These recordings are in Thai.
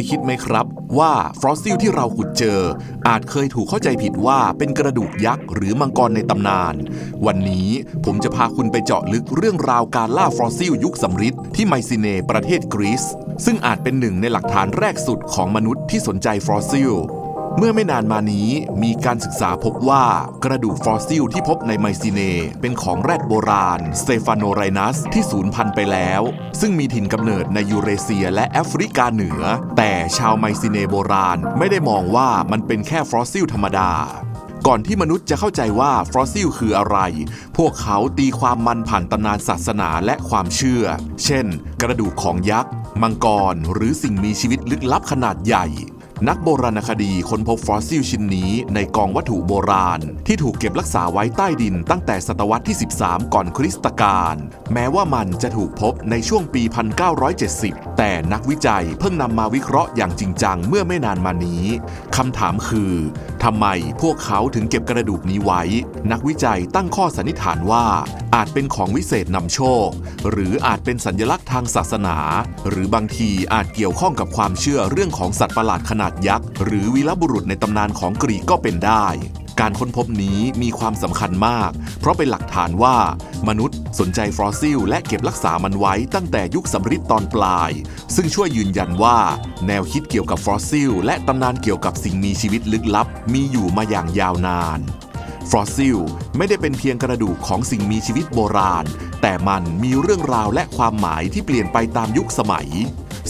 ยคิดไหมครับว่าฟอสซิลที่เราขุดเจอ อาจเคยถูกเข้าใจผิดว่าเป็นกระดูกยักษ์หรือมังกรในตำนาน วันนี้ผมจะพาคุณไปเจาะลึกเรื่องราวการล่าฟอสซิลยุคสำริดที่ไมซิเนประเทศกรีซซึ่งอาจเป็นหนึ่งในหลักฐานแรกสุดของมนุษย์ที่สนใจฟอสซิล เมื่อไม่นานมานี้มีการศึกษาพบว่ากระดูกฟอสซิลที่พบในไมซิเน เป็นของแรดโบราณสเตฟานโนไรนัสที่สูญพันธุ์ไปแล้ว ซึ่งมีถิ่นกำเนิดในยูเรเซียและแอฟริกาเหนือ แต่ชาวไมซิเนโบราณไม่ได้มองว่ามันเป็นแค่ฟอสซิลธรรมดาก่อนที่มนุษย์จะเข้าใจว่าฟอสซิลคืออะไร พวกเขาตีความมันผ่านตำนานศาสนาและความเชื่อ เช่น กระดูกของยักษ์ มังกร หรือสิ่งมีชีวิตลึกลับขนาดใหญ่ นักโบราณคดีค้นพบฟอสซิลชิ้นนี้ในกองวัตถุโบราณ ที่ถูกเก็บรักษาไว้ใต้ดินตั้งแต่ศตวรรษที่ 13 ก่อนคริสตกาลแม้ว่ามันจะถูกพบในช่วงปี 1970 แต่นักวิจัยเพิ่งนำมาวิเคราะห์อย่างจริงจังเมื่อไม่นานมานี้คำถามคือ ทำไมพวกเขาถึงเก็บกระดูกนี้ไว้ นักวิจัยตั้งข้อสันนิษฐานว่า อาจเป็นของวิเศษนำโชค หรืออาจเป็นสัญลักษณ์ทางศาสนา หรือบางทีอาจเกี่ยวข้องกับความเชื่อเรื่องของสัตว์ประหลาดขนาดยักษ์ หรือวีรบุรุษในตำนานของกรีกก็เป็นได้ การค้นพบนี้มีความสำคัญมาก เพราะเป็นหลักฐานว่า มนุษย์สนใจฟอสซิล และเก็บรักษามันไว้ตั้งแต่ยุคสำริดตอนปลาย ซึ่งช่วยยืนยันว่า แนวคิดเกี่ยวกับฟอสซิล และตำนานเกี่ยวกับสิ่งมีชีวิตลึกลับ มีอยู่มาอย่างยาวนานฟอสซิลไม่ได้เป็นเพียงกระดูกของสิ่งมีชีวิตโบราณ แต่มันมีเรื่องราวและความหมายที่เปลี่ยนไปตามยุคสมัย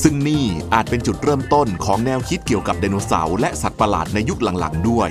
ซึ่งนี่อาจเป็นจุดเริ่มต้นของแนวคิดเกี่ยวกับไดโนเสาร์และสัตว์ประหลาดในยุคหลังๆด้วย